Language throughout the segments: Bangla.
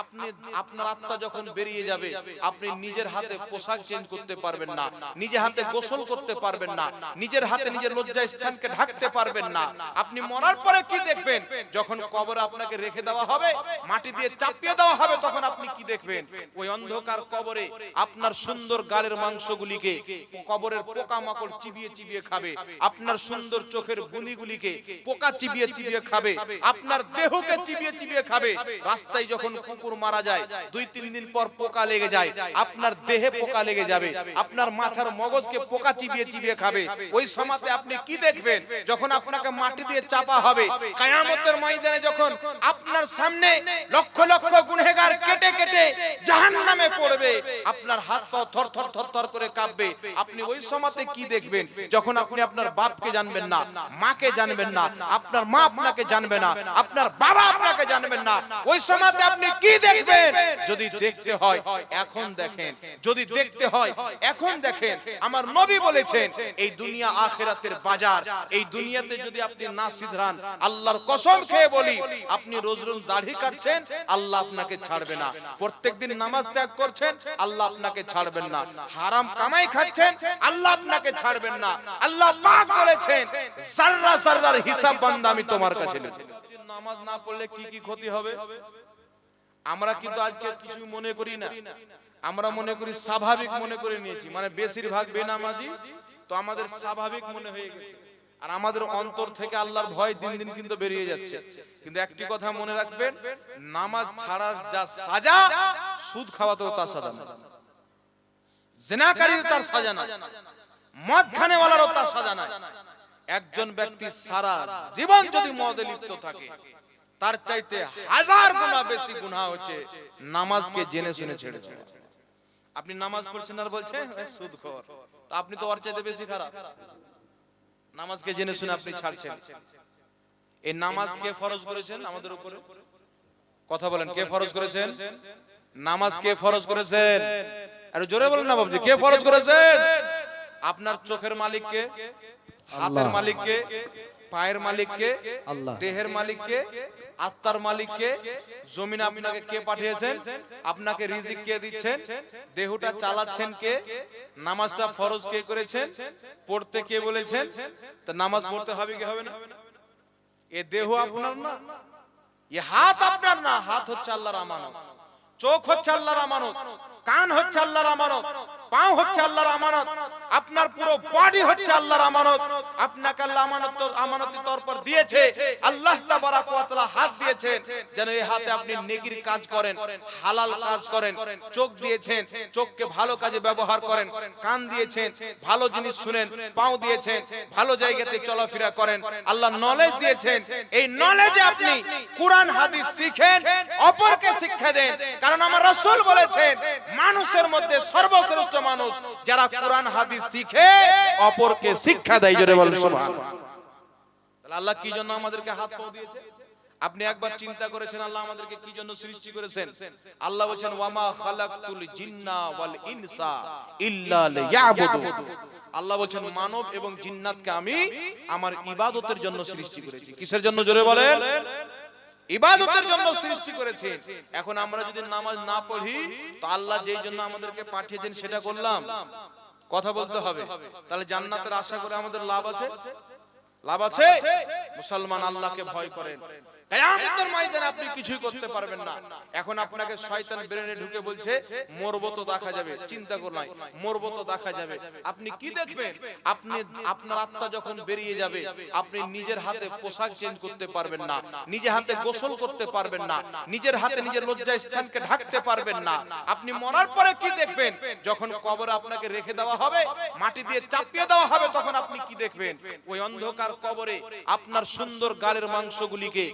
আপনি আপনার আত্মা যখন বেরিয়ে যাবে আপনি নিজের হাতে পোশাক চেঞ্জ করতে পারবেন না। নিজে হাতে গোসল করতে পারবেন না। নিজের হাতে নিজের লজ্জা স্থানকে ঢাকতে পারবেন না। আপনি মরার পরে কি দেখবেন? যখন কবরে আপনাকে রেখে দেওয়া হবে মাটি দিয়ে চাপিয়ে দেওয়া হবে তখন আপনি কি দেখবেন? ওই অন্ধকার কবরে আপনার সুন্দর গালের মাংসগুলিকে কবরের পোকামাকড় চিবিয়ে চিবিয়ে খাবে। আপনার সুন্দর চোখের বুনিগুলিকে পোকা চিবিয়ে চিবিয়ে খাবে আপনার দেহকে চিবিয়ে চিবিয়ে খাবে রাস্তায় যখন কুকুর মারা যায়, দুই, তিন দিন পর পোকা লেগে যায়, আপনার দেহে পোকা লেগে যাবে, আপনার মাথার মগজকে পোকা চিবিয়ে চিবিয়ে খাবে। ওই সময়তে আপনি কি দেখবেন? যখন আপনাকে মাটি দিয়ে চাপা হবে, কায়ামতের ময়দানে যখন আপনার সামনে লক্ষ লক্ষ গুনহেগার কেটে কেটে জাহান্নামে পড়বে, আপনার হাত পা থর থর থর থর করে কাঁপবে। আপনি ওই সময়তে কি দেখবেন? যখন আপনি আপনার বাপকে জানবেন না, মাকে জানবেন না, আপনার মা আপনাকে জানবে না, আপনার বাবা আপনাকে জানবেন না, ওই সময়তে আপনি কি দেখবেন? যদি দেখতে হয় এখন দেখেন। যদি দেখতে হয় এখন দেখেন। আমার নবী বলেছেন এই দুনিয়া আখেরাতের বাজার। এই দুনিয়াতে যদি আপনি না সিধরান আল্লাহর কসম খেয়ে বলি আপনি রোজ রোজ দাড়ি কাটছেন আল্লাহ আপনাকে ছাড়বে না। প্রত্যেকদিন নামাজ ত্যাগ করছেন আল্লাহ আপনাকে ছাড়বেন না। হারাম কামাই খাচ্ছেন আল্লাহ আপনাকে ছাড়বেন না। আল্লাহ পাক বলেছেন জাররা জাররার হিসাব বান্দা আমি তোমার কাছে নেব। নামাজ না পড়লে কি কি ক্ষতি হবে? আমরা কিন্তু আজকে কিছু মনে করি না। আমরা মনে করি স্বাভাবিক মনে করে নিয়েছি। মানে বেশিরভাগ বেনামাজি তো আমাদের স্বাভাবিক মনে হয়ে গেছে। আর আমাদের অন্তর থেকে আল্লাহর ভয় দিন দিন কিন্তু বেরিয়ে যাচ্ছে। কিন্তু একটি কথা মনে রাখবেন নামাজ ছাড়ার যা সাজা সুদ খাওয়াতেও তার সাজা না জেনাকারীর তার সাজা না মদ খানেওয়ালারও তার সাজা নাই একজন ব্যক্তি সারা জীবন যদি মদে লিপ্ত থাকে তার চাইতে হাজার গুণা বেশি গুনাহ হচ্ছে নামাজকে জেনে শুনে ছেড়েছে আপনি নামাজ পড়ছেন আর বলছেন সুদ খোর তা আপনি তো ওর চাইতে বেশি খারাপ। নামাজকে জেনে শুনে আপনি ছাড়ছেন। এই নামাজ কে ফরজ করেছেন আমাদের উপরে। কথা বলেন কে ফরজ করেছেন? নামাজ কে ফরজ করেছেন। আরে জোরে বলেন না বাবজি কে ফরজ করেছেন? আপনার চোখের মালিককে হাতের মালিককে পায়ের মালিককে আল্লাহ। দেহের মালিককে আত্মার মালিককে জমিন আপনাকে কে পাঠিয়েছেন? আপনাকে রিজিক কে দিচ্ছেন? দেহটা চালাচ্ছেন কে? নামাজটা ফরজ কে করেছেন? পড়তে কে বলেছেন? তা নামাজ পড়তে হবে কি হবে না? এ দেহ আপনার না? এ হাত আপনার না? হাত হচ্ছে আল্লাহর আমানত। চোখ হচ্ছে আল্লাহর আমানত। কান হচ্ছে আল্লাহর আমানত। পাও হচ্ছে আল্লাহর আমানত। আপনার পুরো বডি হচ্ছে আল্লাহর আমানত। আপনাকে আল্লাহ আমানত আমানতি তৌর পর দিয়েছে। আল্লাহ তাবারাক ওয়া তাআলা হাত দিয়েছেন। যেন এই হাতে আপনি নেকির কাজ করেন, হালাল কাজ করেন, চোখ দিয়েছেন, চোখকে ভালো কাজে ব্যবহার করেন, কান দিয়েছেন, ভালো জিনিস শুনেন, পাও দিয়েছেন, ভালো জায়গাতে চলাফেরা করেন, আল্লাহ নলেজ দিয়েছেন। এই নলেজে আপনি কুরআন, হাদিস শিখেন, অপরকে শিক্ষা দেন। কারণ আমার রাসূল বলেছেন, মানুষের মধ্যে সর্বশ্রেষ্ঠ মানুষ যারা কোরআন হাদিস শিখে অপরকে শিক্ষা দেয় জোরে বলেন সুবহানাল্লাহ। তাহলে আল্লাহ কি জন্য আমাদেরকে হাত পাও দিয়েছে? আপনি একবার চিন্তা করেছেন আল্লাহ আমাদেরকে কি জন্য সৃষ্টি করেছেন? আল্লাহ বলেন ওয়ামা খালাকতুল জিন্না ওয়াল ইনসা ইল্লা লিয়াবুদু আল্লাহ বলেন মানব এবং জিন্নাতকে আমি আমার ইবাদতের জন্য সৃষ্টি করেছি। কিসের জন্য? জোরে বলেন। ইবাদতের জন্য সৃষ্টি করেছেন এখন আমরা যদি নামাজ না পড়ি তো আল্লাহ যেই জন্য আমাদেরকে পাঠিয়েছেন সেটা করলাম। কথা বলতে হবে। তাহলে জান্নাতের আশা করে আমাদের লাভ আছে? লাভ আছে? মুসলমান আল্লাহকে ভয় করেন। নিজের হাতে গোসল করতে পারবেন না, নিজের হাতে নিজের লজ্জা স্থানকে ঢাকতে পারবেন না। আপনি মরার পরে কি দেখবেন? যখন কবর আপনাকে রেখে দেওয়া হবে, মাটি দিয়ে চাপিয়ে দেওয়া হবে, তখন আপনি কি দেখবেন? ওই অন্ধকার কবরে, আপনার সুন্দর গালের মাংসগুলিকে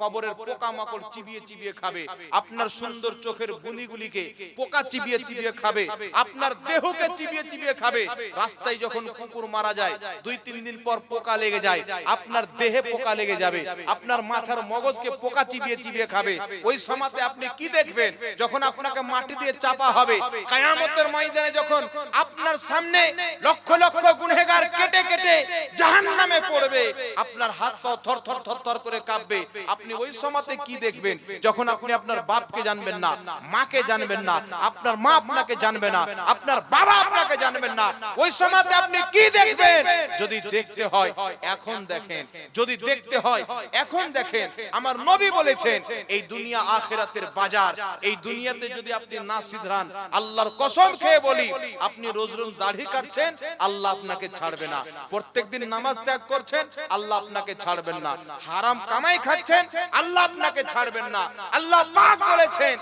কবরের পোকা মাকড় চিবিয়ে চিবিয়ে খাবে। আপনার সুন্দর চোখের বুনিগুলিকে পোকা চিবিয়ে চিবিয়ে খাবে। আপনার দেহকে চিবিয়ে চিবিয়ে খাবে। রাস্তায় যখন কুকুর মারা যায়, দুই, তিন দিন পর পোকা লেগে যায়। আপনার দেহে পোকা লেগে যাবে। আপনার মাথার মগজকে পোকা চিবিয়ে চিবিয়ে খাবে। ওই সময়তে আপনি কি দেখবেন? যখন আপনাকে মাটি দিয়ে চাপা হবে, কায়ামতের ময়দানে যখন আপনার সামনে লক্ষ লক্ষ গুনহেগার কেটে কেটে জাহান্নামে পড়বে, আপনার হাত পা থর থর থর থর করে কাঁপবে। আপনি ওই সময়তে কি দেখবেন? যখন আপনি আপনার বাপকে জানবেন না, মাকে জানবেন না, আপনার মা আপনাকে জানবে না, আপনার বাবা আপনাকে জানবেন না, ওই সময়তে আপনি কি দেখবেন? যদি দেখতে হয়, এখন দেখেন। যদি দেখতে হয়, এখন দেখেন। আমার নবী বলেছেন, এই দুনিয়া আখেরাতের বাজার, এই দুনিয়াতে যদি আপনি না সিধরান আল্লাহর কসম খেয়ে বলি, আপনি রোজ রোজ দাড়ি কাটছেন, আল্লাহ আপনাকে ছাড়বে না। প্রত্যেকদিন নামাজ ত্যাগ করছেন আল্লাহ আপনাকে ছাড়বেন না। হারাম কামাই খাচ্ছেন, আল্লাহ আপনাকে ছাড়বেন না। আল্লাহ পাক বলেছেন,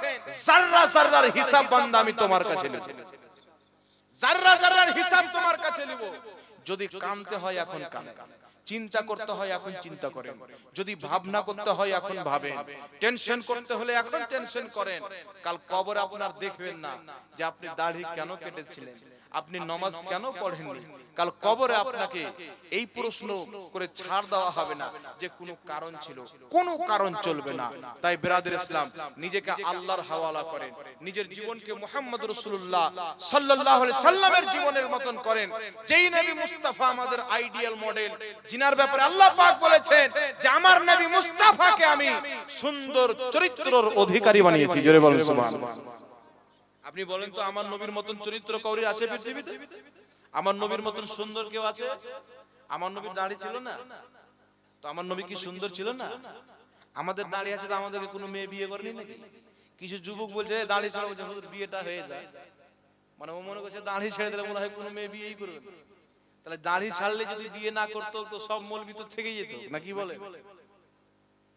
জাররা জাররার হিসাব বান্দা আমি তোমার কাছে নেব। জাররা জাররার হিসাব তোমার কাছে নিব। যদি কানতে হয় এখন কানে। চিন্তা করতে হয় এখন চিন্তা করেন। যদি ভাবনা করতে হয় এখন ভাবেন। টেনশন করতে হলে এখন টেনশন করেন। কাল কবর আপনার দেখবেন না যে আপনি দাড়ি কেন কেটেছিলেন? আপনি নমাজ কেন পড়েননি? কাল কবরে আপনাকে এই প্রশ্ন করে ছাড় দেওয়া হবে না যে কোনো কারণ ছিল। কোনো কারণ চলবে না। তাই বেরাদের ইসলাম নিজেকে আল্লাহর হাওয়ালা করেন। নিজের জীবনকে মোহাম্মদ রসুল্লাহ সাল্লাল্লাহু আলাইহি সাল্লামের জীবনের মতন করেন। যেই নবী মুস্তাফা আমাদের আইডিয়াল মডেল জিনার ব্যাপারে আল্লাহ পাক বলেছেন যে আমার নবী মুস্তাফাকে আমি সুন্দর চরিত্রর অধিকারী বানিয়েছি। জোরে বলেন সুবহানাল্লাহ আপনি বলেন তো আমার নবীর মতন চরিত্র কৌরি আছে পৃথিবীতে? আমার নবীর মতন সুন্দর কেউ আছে? আমার নবীর দাড়ি ছিল না। তো আমার নবী কি সুন্দর ছিল না? আমাদের দাড়ি আছে তো আমাদেরকে কোনো মেয়ে বিয়ে করেনি নাকি? কিছু যুবক বলছে "এ, দাড়ি ছাড়া বলছে হুজুর বিয়েটা হয়ে যায়। মানে ও মনে করছে দাড়ি ছেড়ে দিলে মনে হয় কোনো মেয়ে বিয়েই করবে। তাহলে দাড়ি ছাড়লে যদি বিয়ে না করতো তো সব মলবি তো থেকেই যেত। না কি বলে?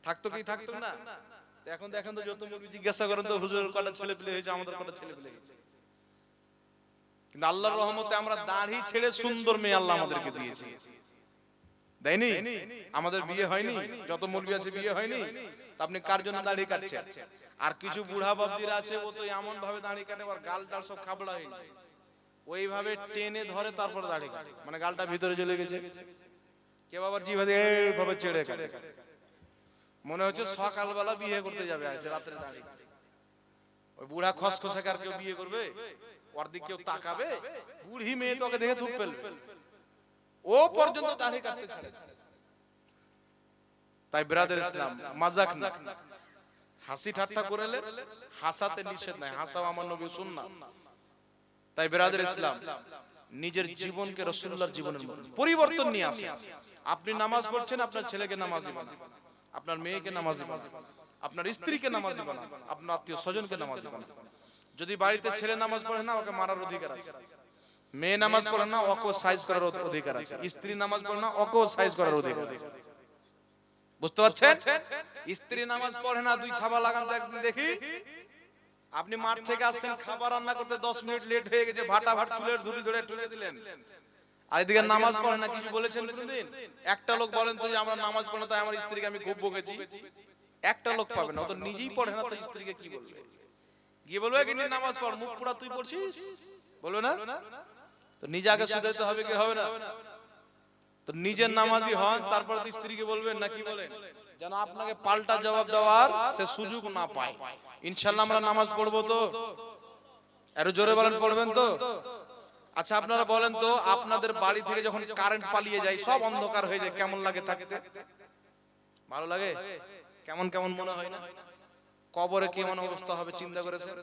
থাকতো কি থাকতো না? এখন দেখেন তো যত মলবি জিজ্ঞাসা করেন তো হুজুর কটা ছেলে পেলে হয়েছে? আমাদের কটা ছেলে পেলে হয়েছে। কিন্তু আল্লাহর রহমতে আমরা দাড়ি ছেড়ে সুন্দর মেয়ে আল্লাহ আমাদেরকে দিয়েছে। দেয়নি? আমাদের বিয়ে হয়নি? যত মুরগি আছে বিয়ে হয়নি? তা আপনি কার জন্য দাড়ি কাটছেন? আর কিছু বুড়া বাবজিরা আছে ও তো এমন ভাবে দাড়ি কাটে আর গাল টাল সব খাবড়া হয়ে যায়। ওইভাবে টেনে ধরে তারপর দাড়ি কাটে মানে গালটা ভিতরে চলে গেছে। কেউ আবার জিভাবে এইভাবে কাটে মনে হচ্ছে সকালবেলা বিয়ে করতে যাবে আজ রাত্রে দাড়ি কাটে। ওই বুড়া খসখসাকে আর কেউ বিয়ে করবে? ওর দিকে কেউ তাকাবে? বুড়ি মেয়ে তোকে দেখে ধূপ ফেলবে ও পর্যন্ত দাড়ি কাটতে ছাড়ে তাই ব্রাদার ইসলাম মাজাক না। হাসি ঠাট্টা করলে হাসাতে নিষেধ নাই। হাসাও আমার নবী সুন্নাহ। তাই ব্রাদার ইসলাম নিজের জীবনকে রাসূলুল্লাহর জীবনের পরিবর্তন নিয়ে আসে। আপনি নামাজ পড়ছেন আপনার ছেলেকে নামাজি বানান আপনার মেয়েকে নামাজি বানান আপনার স্ত্রীকে নামাজি বানান আপনার আত্মীয় স্বজনকে নামাজি বানান যদি বাড়িতে ছেলে নামাজ পড়ে না ওকে মারার অধিকার আছে। মেয়ে নামাজ পড়ে না ওকে সাইজ করার অধিকার আছে। স্ত্রী নামাজ পড়ে না ওকে সাইজ করার অধিকার আছে। বুঝতে পারছেন? স্ত্রী নামাজ পড়ে না দুই খাবার লাগান তো একদিন দেখি আপনি মাঠ থেকে আসছেন খাবার রান্না করতে 10 মিনিট লেট হয়ে গেছে ভাটা ভাট চুলের ধুরি ধরে তুলে দিলেন। আর এদিকে নামাজ পড়ে না কিছু বলেছেন কোনদিন একটা লোক বলেন তো যে আমরা নামাজ পড়ে তাই আমার স্ত্রীকে আমি খুব বকেছি। একটা লোক পাবে না তো নিজেই পড়ে না তো স্ত্রীকে কি বলবে? গিয়ে বলবে কি নামাজ পড় মুখ পোড়া তুই পড়ছিস? বলবে না তো নিজে আগে শুধাইতে হবে কি হবে না? তো নিজের নামাজি হন তারপর তো স্ত্রীকে বলবেন না কি বলেন? যেন আপনাকে পাল্টা জবাব দেওয়ার সে সুযোগ না পায়। ইনশাল্লাহ আমরা নামাজ পড়ব তো। আরও জোরে বলেন পড়বেন তো। আচ্ছা আপনারা বলেন তো আপনাদের বাড়ি থেকে যখন কারেন্ট পালিয়ে যায় সব অন্ধকার হয়ে যায় কেমন লাগে থাকতে ভালো লাগে? কেমন কেমন মনে হয় না? কবরে কেমন অবস্থা হবে চিন্তা করেছেন?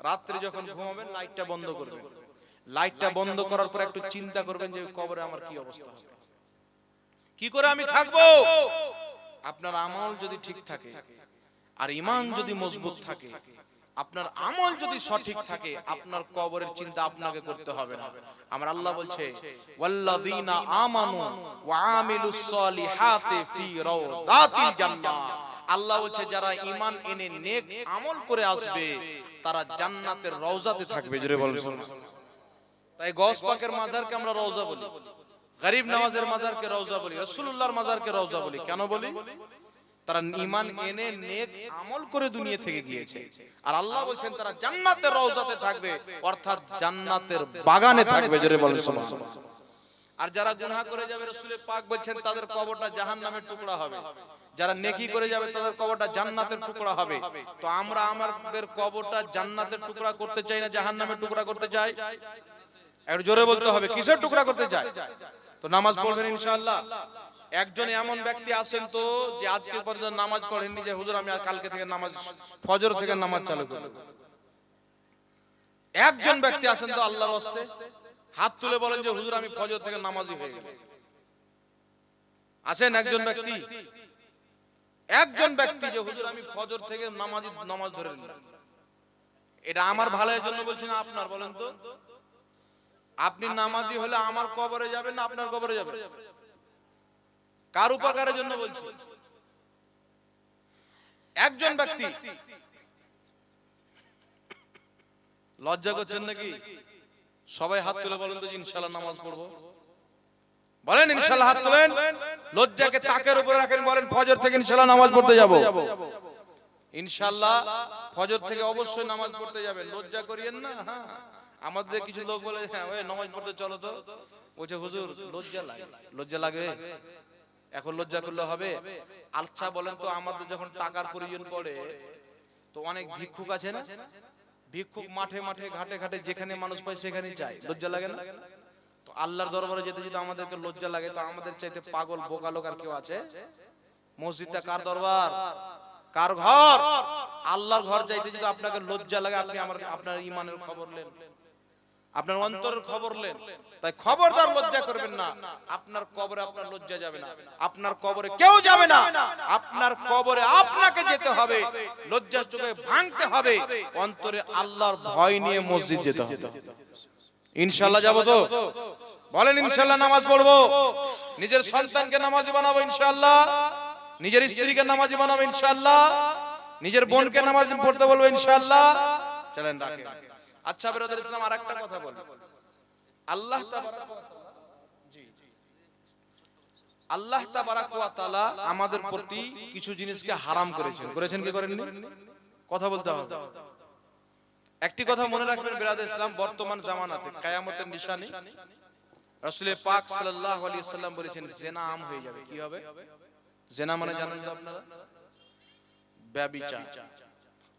রাত্রে যখন ঘুমাবেন লাইটটা বন্ধ করবেন। লাইটটা বন্ধ করার পর একটু চিন্তা করবেন যে কবরে আমার কি অবস্থা হবে কি করে আমি থাকব? আপনার আমল যদি ঠিক থাকে আর ইমান যদি মজবুত থাকে আপনার আমল যদি সঠিক থাকে আপনার কবরের চিন্তা আপনাকে করতে হবে না। আমার আল্লাহ বলছে ওয়াল্লাযীনা আমানু ওয়া আমিলুস সলিহাতি ফি রাওদাতিল জান্নাহ। আল্লাহ বলছে যারা ঈমান এনে নেক আমল করে আসবে তারা জান্নাতের রওজাতে থাকবে। জোরে বলুন তাই গস পাকের মাজারকে আমরা রওজা বলি। গরিব নওয়াজের মাজারকে রওজা বলি, রাসূলুল্লাহর মাজারকে রওজা বলি, কেন বলি? তারা ঈমান এনে নেক আমল করে দুনিয়া থেকে গিয়েছে। আর আল্লাহ বলছেন, তারা জান্নাতের রওজাতে থাকবে, অর্থাৎ জান্নাতের বাগানে থাকবে, জোরে বলেন সুবহানাল্লাহ। আর যারা গুনাহ করে যাবে, রাসূলের পাক বলছেন, তাদের কবরটা জাহান্নামের টুকরা হবে। যারা নেকি করে যাবে, তাদের কবরটা জান্নাতের টুকরা হবে। তো আমরা আমাদের কবরটা জান্নাতের টুকরা করতে চাই না, জাহান্নামের টুকরা করতে চাই? একটু জোরে বলতে হবে, কিসের টুকরা করতে চাই? তো নামাজ পড়বেন ইনশাআল্লাহ। একজন এমন ব্যক্তি আছেন তো যে আজকে পর্যন্ত নামাজ পড়েননি যে হুজুর আমি আর কালকে থেকে নামাজ ফজর থেকে নামাজ চালু করব। একজন ব্যক্তি আছেন তো আল্লাহর হস্তে। হাত তুলে বলেন যে হুজুর আমি ফজর থেকে নামাজি হয়ে গেলাম। আছেন একজন ব্যক্তি? একজন ব্যক্তি যে হুজুর আমি ফজর থেকে নামাজি নামাজ ধরে নিলাম। এটা আমার ভালোর জন্য বলছি না আপনার বলেন তো। আপনি নামাজি হলে আমার কবরে যাবেন না আপনার কবরে যাবেন? কার উপকারের জন্য বলছি? একজন ব্যক্তি। লজ্জা করছেন নাকি? সবাই হাত তুলে বলেন তো যে ইনশাল্লাহ নামাজ পড়ব। বলেন ইনশাল্লাহ হাত তুলেন। লজ্জাকে তাকের উপরে রাখেন বলেন ফজর থেকে ইনশাল্লাহ নামাজ পড়তে যাব। ইনশাল্লাহ ফজর থেকে অবশ্যই নামাজ পড়তে যাবেন। লজ্জা করিয়েন না? হ্যাঁ। আমাদের কিছু লোক বলে হ্যাঁ ওই নামাজ পড়তে চলো তো। বলছে হুজুর লজ্জা লাগে লজ্জা লাগে? এখন লজ্জা করলে হবে। আচ্ছা বলেন তো আমাদের যখন টাকার প্রয়োজন পড়ে তো অনেক ভিক্ষুক আছে না? ভিক্ষুক মাঠে মাঠে ঘাটে ঘাটে যেখানে মানুষ পায় সেখানে চায় লজ্জা লাগে না? তো আল্লাহর দরবারে যেতে যদি আমাদেরকে লজ্জা লাগে। তো আমাদের চাইতে পাগল বোকা লোক আর কেউ আছে? মসজিদটা কার দরবার? কার ঘর? আল্লাহর ঘর যাইতে যদি আপনাকে লজ্জা লাগে আপনি আমার আপনার ইমানের খবর নেন আপনার অন্তর খবর নেন তাই খবরদার লজ্জা করবেন না। আপনার কবরে আপনার লজ্জা যাবে না। আপনার কবরে কেউ যাবে না। আপনার কবরে আপনাকে যেতে হবে। লজ্জার চোখে ভাঙতে হবে। অন্তরে আল্লাহর ভয় নিয়ে মসজিদ যেতে হবে। ইনশাল্লাহ যাব তো। বলেন ইনশাল্লাহ নামাজ পড়ব। নিজের সন্তানকে নামাজ বানাবো ইনশাল্লাহ নিজের স্ত্রীকে নামাজ বানাবো ইনশাল্লাহ নিজের বোনকে নামাজ পড়তে বলব ইনশাল্লাহ চলেন রাখেন। আচ্ছা বেরোদের ইসলাম আর একটা কথা বল আল্লাহ। আল্লাহ তাআলা আমাদের প্রতি কিছু জিনিসকে হারাম করেছেন। করেছেন। কি করেননি? কথা বলতে হবে। একটি কথা মনে রাখবেন বিরাদ ইসলাম বর্তমান জামানাতে কায়ামতের নিশানি রাসূল পাক সাল্লাল্লাহু আলাইহি সাল্লাম বলেছেন জেনা আম হয়ে যাবে। কি হবে? জেনা মানে জানেন আপনারা? ব্যভিচার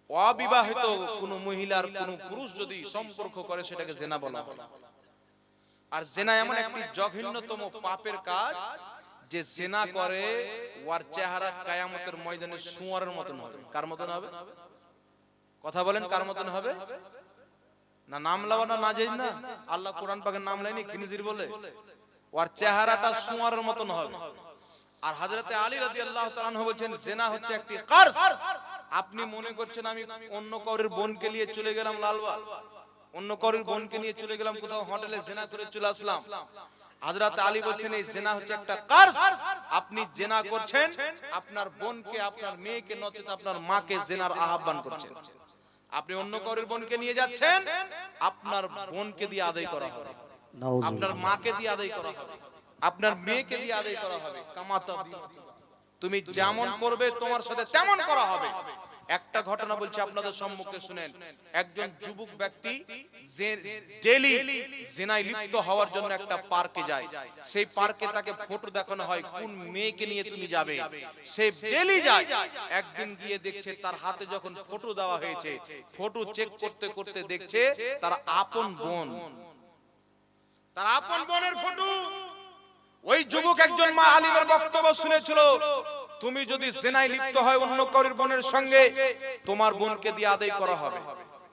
অবিবাহিত কোন মহিলার কোন পুরুষ যদি সম্পর্ক করে, সেটাকে জেনা বলা হয়। আর জেনা এমন একটি জঘন্যতম পাপের কাজ যে জেনা করে ওর চেহারা কায়ামতের ময়দানে সুয়ারের মতন হবে। কার মতন হবে? কথা বলেন, কার মতন হবে? না নাম লাবা না যাই না? আল্লাহ কোরআন পাকের নাম লাইনি খিনিজির বলে? ওর চেহারাটা সুয়ারের মতন হবে। আর হযরতে আলী রাদিয়াল্লাহু তাআলা বলেন জেনা হচ্ছে একটি কার্স আপনি মনে করছেন আমি অন্য কাউরের বোনকে নিয়ে চলে গেলাম লালবাগ? অন্য কাউরের বোনকে নিয়ে চলে গেলাম কোথাও হোটেলে জেনা করে চলে আসলাম। আলী বলছেন এই জেনা হচ্ছে একটা কার্স। আপনি জেনা করছেন আপনার বোনকে আপনার মেয়েকে নচেত আপনার মাকে জেনার আহ্বান করছেন। আপনি অন্য কাউরের বোনকে নিয়ে যাচ্ছেন আপনার বোনকে দিয়ে আদায় করা হবে। আপনার মাকে দিয়ে আদায় করা হবে। আপনার মেয়েকে দিয়ে আদায় করা হবে। কামাতা তুমি যেমন করবে তোমার সাথে তেমন করা হবে। একটা ঘটনা বলছি আপনাদের সম্মুখে শুনেন। একজন যুবক ব্যক্তি ডেলি জেনায় লিপ্ত হওয়ার জন্য একটা পার্কে যায়। সেই পার্কে তাকে ফটো দেখানো হয় কোন মেয়েকে নিয়ে তুমি যাবে। সে ডেলি যায়। একদিন গিয়ে দেখছে তার হাতে যখন ফটো দেওয়া হয়েছে ফটো চেক করতে করতে দেখছে তার আপন বোন। তার আপন বোনের ফটো ওই যুবক একজন মা আলিমের বক্তব্য শুনেছিল তুমি যদি জেনায় লিপ্ত হয় অন্য কারোর বোনের সঙ্গে তোমার বোনকে দিয়ে আদায় করা হবে।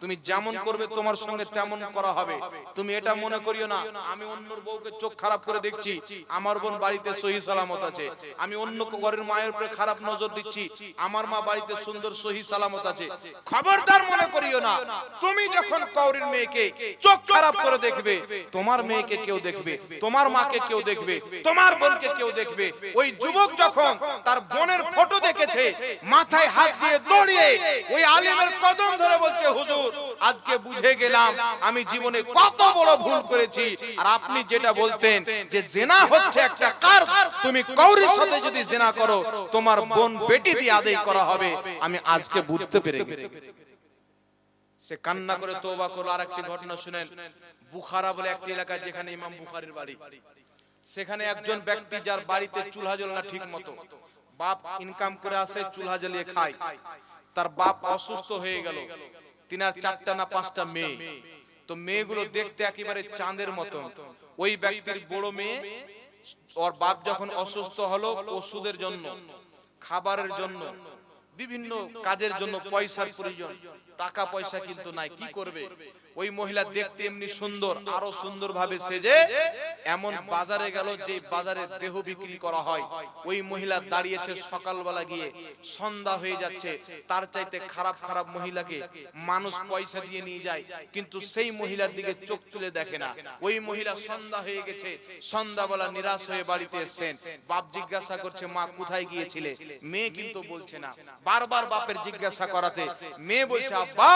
তুমি যেমন করবে তোমার সঙ্গে তেমন করা হবে। তুমি এটা মনে করিও না। আমি অন্যর বউকে চোখ খারাপ করে দেখছি। আমার বোন বাড়িতে সহি সালামত আছে। আমি অন্য ঘরের মায়ের উপরে খারাপ নজর দিচ্ছি। আমার মা বাড়িতে সুন্দর সহি সালামত আছে। খবরদার মনে করিও না। তুমি যখন কৌরির মেয়েকে চোখ খারাপ করে দেখবে, তোমার মেয়েকে কেউ দেখবে, তোমার মাকে কেউ দেখবে, তোমার বোনকে কেউ দেখবে। ওই যুবক যখন তার বোনের ফটো দেখেছে, মাথায় হাত দিয়ে দৌড়িয়ে ওই আলিমের কদম হুজুর আজকে বুঝে গেলাম আমি জীবনে কত বড় ভুল করেছি। আর আপনি যেটা বলতেন যে জেনা হচ্ছে একটা কার তুমি কৌরির সাথে যদি জেনা করো তোমার বোন বেটি দিয়ে আদায় করা হবে। আমি আজকে বুঝতে পেরে গেছি। সে কান্না করে তোবা করল আর একটি ঘটনা শুনেন। বুখারা বলে একটি এলাকা যেখানে ইমাম বুখারির বাড়ি। সেখানে একজন ব্যক্তি যার বাড়িতে চুলহা জ্বলে না ঠিক মতো বাপ ইনকাম করে আসে চুলহা জ্বালিয়ে খায় তার বাপ অসুস্থ হয়ে গেল তিনার চারটা না পাঁচটা মেয়ে। তো মেয়েগুলো দেখতে একেবারে চাঁদের মতো ওই ব্যক্তির বড় মেয়ে ওর বাপ যখন অসুস্থ হলো ওষুধের জন্য খাবারের জন্য। বিভিন্ন কাজের জন্য পয়সার প্রয়োজন। টাকা পয়সা কিন্তু নাই কি করবে? ওই মহিলা দেখতে এমনি সুন্দর আরও সুন্দর ভাবে সেজে এমন বাজারে গেল যে বাজারে দেহ বিক্রি করা হয়। ওই মহিলা দাঁড়িয়েছে সকালবেলা গিয়ে সন্ধ্যা হয়ে যাচ্ছে তার চাইতে খারাপ খারাপ মহিলাকে মানুষ পয়সা দিয়ে নিয়ে যায়। কিন্তু সেই মহিলার দিকে চোখ তুলে দেখে না। ওই মহিলা সন্ধ্যা হয়ে গেছে সন্ধ্যাবেলা নিরাশ হয়ে বাড়িতে এসেছেন। বাপ জিজ্ঞাসা করছে মা কোথায় গিয়েছিলে মেয়ে কিন্তু বলছে না বারবার বাপের জিজ্ঞাসা করাতে। মেয়ে বলছে আব্বা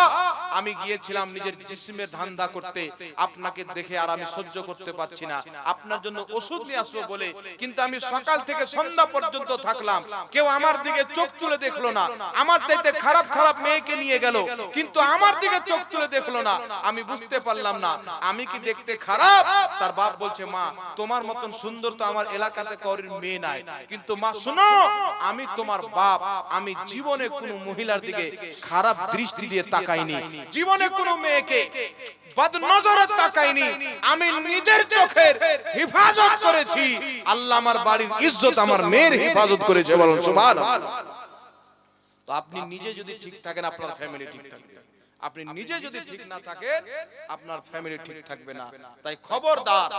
আমি গিয়েছিলাম নিজের জিসিমের ধান্দা করতে। আপনাকে দেখে আর আমি সহ্য করতে পারছি না। আপনার জন্য ওষুধ নিয়ে আসব বলে কিন্তু আমি সকাল থেকে সন্ধ্যা পর্যন্ত থাকলাম। কেউ আমার দিকে চোখ তুলে দেখল না। আমার চাইতে খারাপ খারাপ মেয়েকে নিয়ে গেল। কিন্তু আমার দিকে চোখ তুলে দেখল না। আমি বুঝতে পারলাম না। আমি কি দেখতে খারাপ? তার বাপ বলছে মা তোমার মতন সুন্দর তো আমার এলাকাতে কারোর মেয়ে নাই। কিন্তু মা শোনো আমি তোমার বাপ আমি জীবনে কোনো মহিলার দিকে খারাপ দৃষ্টি দিয়ে তাকাইনি জীবনে কোনো মেয়েকে তাকাইনি আমি নিজের চোখের হেফাজত করেছি। আল্লাহ আমার বাড়ির ইজ্জত আমার মেয়ের হেফাজত করেছে বলুন সুবহানাল্লাহ। তো আপনি নিজে যদি ঠিক থাকেন আপনার ফ্যামিলি ঠিক থাকবে। আপনি নিজে যদি ঠিক না থাকেন আপনার ফ্যামিলি ঠিক থাকবে না। তাই খবরদার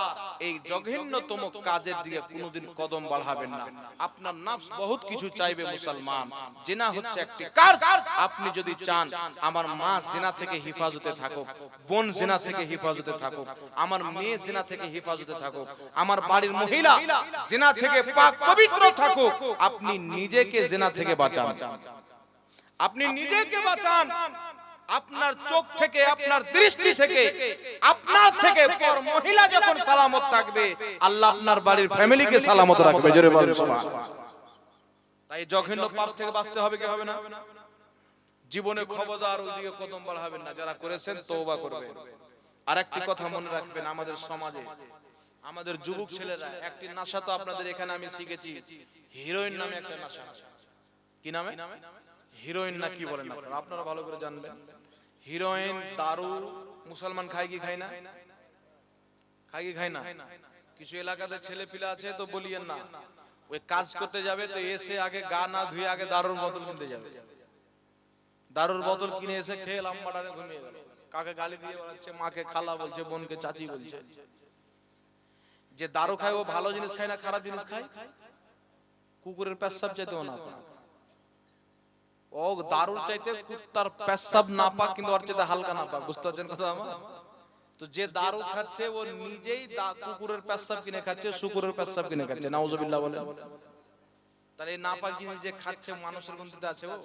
এই জঘন্যতম কাজের দিকে কোনোদিন কদম বাড়াবেন না। আপনার নাফস বহুত কিছু চাইবে মুসলমান। জেনা হচ্ছে একটি কাজ আপনি যদি চান আমার মা জেনা থেকে হেফাজতে থাকুক বোন জেনা থেকে হেফাজতে থাকুক আমার মেয়ে জেনা থেকে হেফাজতে থাকুক আমার বাড়ির মহিলা জেনা থেকে পাক পবিত্র থাকুক। আপনি নিজেকে জেনা থেকে বাঁচান। আপনি নিজেকে বাঁচান। আপনার চোখ থেকে আপনার দৃষ্টি থেকে আপনার থেকে পর মহিলা যখন সালামত থাকবে আল্লাহ আপনার বাড়ির ফ্যামিলিকে সালামত রাখবে। জোরে বলুন। সুবহানাল্লাহ তাই জঘন্য পাপ থেকে বাঁচতে হবে কি হবে না? জীবনে খবরদার ওইদিকে কদম বাড়াবেন না। যারা করেছেন তওবা করবেন। আর একটি কথা মনে রাখবেন আমাদের সমাজে। আমাদের যুবক ছেলেরা একটি নেশা তো আপনাদের এখানে আমি শিখেছি। হিরোইন নামে একটা নেশা। কি নামে? হিরোইন না কি বলেন আপনারা? আপনারা ভালো করে জানবেন। হিরোইন দারু মুসলমান খায় কি খায় না? খায় কি খায় না? কিছু এলাকাতে ছেলে পিলা আছে তো বলিয়েন না। ওই কাজ করতে যাবে তো এসে আগে গা না ধুয়ে আগে দারুর বোতল কিনতে যাবে। দারুর বোতল কিনে এসে খেয়ে লাম্বাটারে ঘুমিয়ে গেল। কাকে গালি দিয়ে বেড়াচ্ছে, মাকে খালা বলছে, বোনকে চাচি বলছে। যে দারু খায়, ও ভালো জিনিস খায় না, খারাপ জিনিস খায়? কুকুরের পেশাব চাইতেও না পায়। ও চাইতে কুত্তার পেশাব না পাক কিন্তু ওর চাইতে হালকা না পাক বুঝতে পারছেন কথা আমার? তো যে দারু খাচ্ছে, ও নিজেই কুকুরের পেশাব কিনে খাচ্ছে, শুকুরের পেশাব কিনে খাচ্ছে, নাউজুবিল্লাহ বলে তাহলে জিনিস যে খাচ্ছে, মানুষের গন্তিতে আছে ও।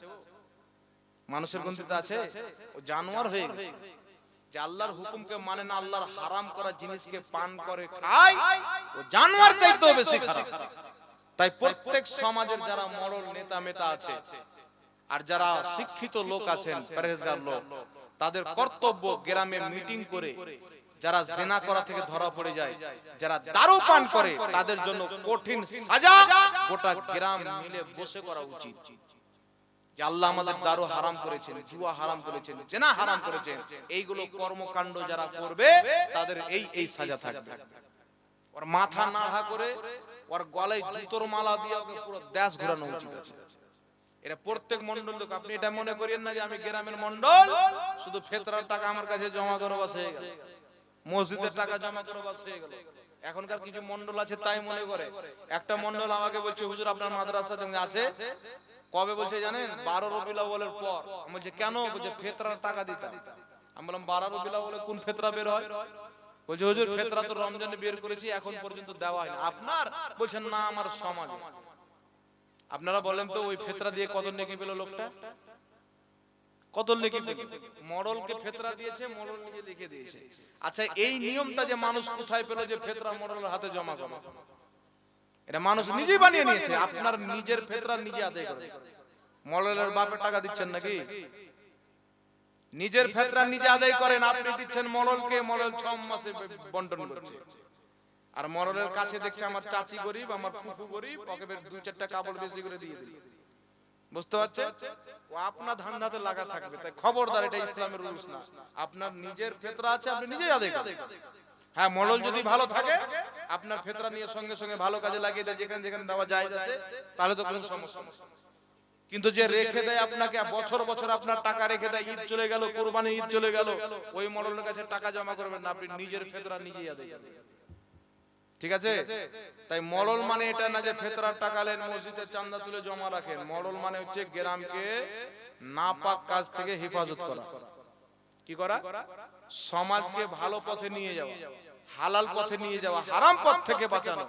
মানুষের আছে? ও জানোয়ার হয়ে গেছে। যে আল্লাহর হুকুমকে মানে না, আল্লাহর হারাম করা জিনিসকে পান করে খায়, ও জানোয়ার চাইতেও বেশি খারাপ। তাই প্রত্যেক সমাজের যারা মরল নেতা মেতা আছে আর যারা শিক্ষিত লোক আছেন পরহেজগার লোক তাদের কর্তব্য গ্রামে মিটিং করে যারা জেনা করা থেকে ধরা পড়ে যায় যারা দারু পান করে তাদের জন্য কঠিন সাজা গোটা গ্রাম মিলে বসে করা উচিত। যে আল্লাহ আমাদের দারু হারাম করেছেন জুয়া হারাম করেছেন জেনা হারাম করেছেন এইগুলো কর্মকাণ্ড যারা করবে তাদের এই এই সাজা থাকবে। ওর মাথা নাড়া করে ওর গলায় জুতোর মালা দিয়ে পুরো দেশ ঘোরানো উচিত আছে এটা প্রত্যেক মন্ডল লোক, আপনি এটা মনে করেন না যে আমি গ্রামের মন্ডল শুধু ফেতরার টাকা আমার কাছে জমা করো বাস হয়ে গেল। মসজিদের টাকা জমা করো বাস হয়ে গেল। এখনকার কিছু মন্ডল আছে তাই মনে করে। একটা মন্ডল আমাকে বলছে, হুজুর, আপনার মাদ্রাসা সঙ্গে আছে? কবে বলছে জানেন? বারো রবিলা বলের পর। আমি বলছি, কেন? বলছে, ফেতরার টাকা দিতাম। আমি বললাম, বারো রবিলা বলে কোন ফেতরা বের হয়? বলছে, হুজুর, ফেতরা তো রমজানে বের করেছি, এখন পর্যন্ত দেওয়া হয়নি। আপনার? বলছেন না, আমার সমাজ। আপনারা বলেন তো ওই ফেতরা দিয়ে কত নেকি পেল লোকটা? কত নেকি পেল? মডলকে ফেতরা দিয়েছে মডল নিজে লিখে দিয়েছে। আচ্ছা এই নিয়মটা যে মানুষ কোথায় পেল যে ফেতরা মডলের হাতে জমা করো এটা মানুষ নিজেই বানিয়ে নিয়েছে আপনার নিজের ফেতরা নিজে আদায় করে। মডলের বাপের টাকা দিচ্ছেন নাকি? নিজের ফেতরা নিজে আদায় করেন আপনি দিচ্ছেন মডলকে মডল ছ মাসে বন্টন করছে। আর মরলের কাছে দেখছে আমার চাচি গরিব আমার ফুফু গরিব ওকে বের দুই চারটা কাপড় বেশি করে দিয়ে দিল। বুঝতে পারছে? ও আপনার ধান্দাতে লাগা থাকবে। তাই খবরদার এটা ইসলামের রুলস না। আপনার নিজের ফেতরা আছে আপনি নিজেই আদায় হ্যাঁ মডেল যদি ভালো থাকে আপনার ফেতরা নিয়ে সঙ্গে সঙ্গে ভালো কাজে লাগিয়ে দেয় যেখানে যেখানে দেওয়া যায় যাচ্ছে তাহলে তো কোনো সমস্যা। কিন্তু যে রেখে দেয় আপনাকে বছর বছর আপনার টাকা রেখে দেয় ঈদ চলে গেল কোরবানি ঈদ চলে গেল ওই মডেলের কাছে টাকা জমা করবেন না আপনি নিজের ফেতরা নিজেই আদায়। ঠিক আছে? তাই মডল মানে এটা না যে ফেতরার টাকা লেন মসজিদে চান্দা তুলে জমা রাখেন। মডল মানে হচ্ছে গ্রামকে নাপাক কাজ থেকে হেফাজত করা। কি করা? সমাজকে ভালো পথে নিয়ে যাওয়া। হালাল পথে নিয়ে যাওয়া। হারাম পথ থেকে বাঁচানো।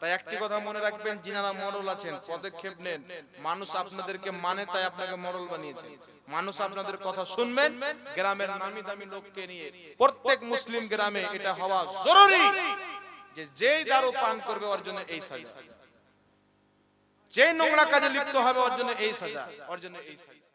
তাই একটি কথা মনে রাখবেন যিনারা মডল আছেন পদক্ষেপ নেন। মানুষ আপনাদেরকে মানে তাই আপনাকে মডল বানিয়েছে মানুষ আপনাদের কথা শুনবেন গ্রামের নামি দামি লোককে নিয়ে। প্রত্যেক মুসলিম গ্রামে এটা হওয়া জরুরি যে যেই দারু পান করবে ওর জন্য এই সাজা। যে নোংরা কাজে লিপ্ত হবে ওর জন্য এই সাজা। ওর জন্য এই সাজা।